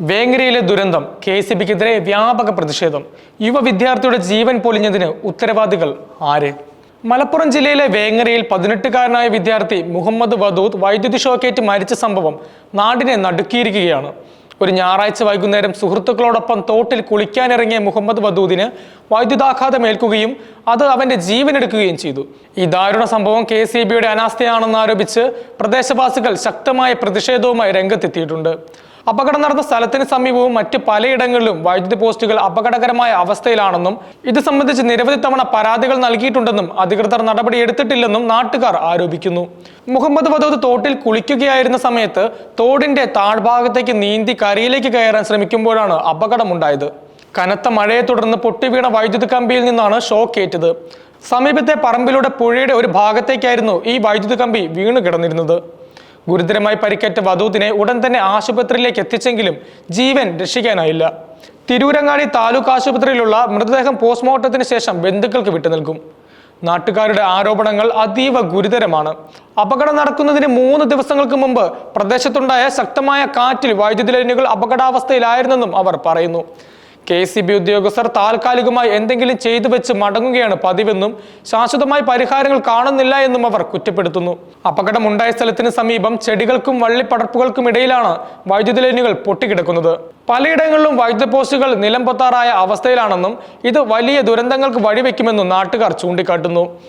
വേങ്ങരയിലെ ദുരന്തം K C ബിക്കെതിരെ വ്യാപക പ്രതിഷേധം. യുവ വിദ്യാർത്ഥിയുടെ ജീവൻ പൊലിഞ്ഞതിന് ഉത്തരവാദികൾ ആര്? മലപ്പുറം ജില്ലയിലെ വേങ്ങരയിൽ പതിനെട്ടുകാരനായ വിദ്യാർത്ഥി മുഹമ്മദ് വദൂദ് വൈദ്യുതി ഷോക്കേറ്റ് മരിച്ച സംഭവം നാടിനെ നടുക്കിയിരിക്കുകയാണ്. ഒരു ഞായറാഴ്ച വൈകുന്നേരം സുഹൃത്തുക്കളോടൊപ്പം തോട്ടിൽ കുളിക്കാനിറങ്ങിയ മുഹമ്മദ് വദൂദിന് വൈദ്യുതാഘാതം ഏൽക്കുകയും അത് അവന്റെ ജീവനെടുക്കുകയും ചെയ്തു. ഈ ദാരുണ സംഭവം കെ സി ബിയുടെ അനാസ്ഥയാണെന്ന് ആരോപിച്ച് പ്രദേശവാസികൾ ശക്തമായ പ്രതിഷേധവുമായി രംഗത്തെത്തിയിട്ടുണ്ട്. അപകടം നടന്ന സ്ഥലത്തിന് സമീപവും മറ്റ് പലയിടങ്ങളിലും വൈദ്യുതി പോസ്റ്റുകൾ അപകടകരമായ അവസ്ഥയിലാണെന്നും ഇത് സംബന്ധിച്ച് നിരവധി തവണ പരാതികൾ നൽകിയിട്ടുണ്ടെന്നും അധികൃതർ നടപടി എടുത്തിട്ടില്ലെന്നും നാട്ടുകാർ ആരോപിക്കുന്നു. മുഹമ്മദ് വദൂദ് തോട്ടിൽ കുളിക്കുകയായിരുന്ന സമയത്ത് തോടിന്റെ താഴ്ഭാഗത്തേക്ക് നീന്തി കരയിലേക്ക് കയറാൻ ശ്രമിക്കുമ്പോഴാണ് അപകടമുണ്ടായത്. കനത്ത മഴയെ തുടർന്ന് പൊട്ടിവീണ വൈദ്യുതി കമ്പിയിൽ നിന്നാണ് ഷോക്ക് ഏറ്റത്. സമീപത്തെ പറമ്പിലൂടെ പുഴയുടെ ഒരു ഭാഗത്തേക്കായിരുന്നു ഈ വൈദ്യുതി കമ്പി വീണു കിടന്നിരുന്നത്. ഗുരുതരമായി പരിക്കേറ്റ വധൂതിനെ ഉടൻ തന്നെ ആശുപത്രിയിലേക്ക് എത്തിച്ചെങ്കിലും ജീവൻ രക്ഷിക്കാനായില്ല. തിരൂരങ്ങാടി താലൂക്ക് ആശുപത്രിയിലുള്ള മൃതദേഹം പോസ്റ്റ്മോർട്ടത്തിന് ശേഷം ബന്ധുക്കൾക്ക് വിട്ടു നൽകും. നാട്ടുകാരുടെ ആരോപണങ്ങൾ അതീവ ഗുരുതരമാണ്. അപകടം നടക്കുന്നതിന് മൂന്ന് ദിവസങ്ങൾക്ക് മുമ്പ് പ്രദേശത്തുണ്ടായ ശക്തമായ കാറ്റിൽ വൈദ്യുതി ലൈനുകൾ അപകടാവസ്ഥയിലായിരുന്നെന്നും അവർ പറയുന്നു. കെ സി ബി ഉദ്യോഗസ്ഥർ താൽക്കാലികമായി എന്തെങ്കിലും ചെയ്തു വെച്ച് മടങ്ങുകയാണ് പതിവെന്നും ശാശ്വതമായ പരിഹാരങ്ങൾ കാണുന്നില്ല എന്നും അവർ കുറ്റപ്പെടുത്തുന്നു. അപകടമുണ്ടായ സ്ഥലത്തിന് സമീപം ചെടികൾക്കും വള്ളിപ്പടർപ്പുകൾക്കും ഇടയിലാണ് വൈദ്യുതി ലൈനുകൾ പൊട്ടിക്കിടക്കുന്നത്. പലയിടങ്ങളിലും വൈദ്യുത പോസ്റ്റുകൾ നിലംപൊത്താറായ അവസ്ഥയിലാണെന്നും ഇത് വലിയ ദുരന്തങ്ങൾക്ക് വഴിവെക്കുമെന്നും നാട്ടുകാർ ചൂണ്ടിക്കാട്ടുന്നു.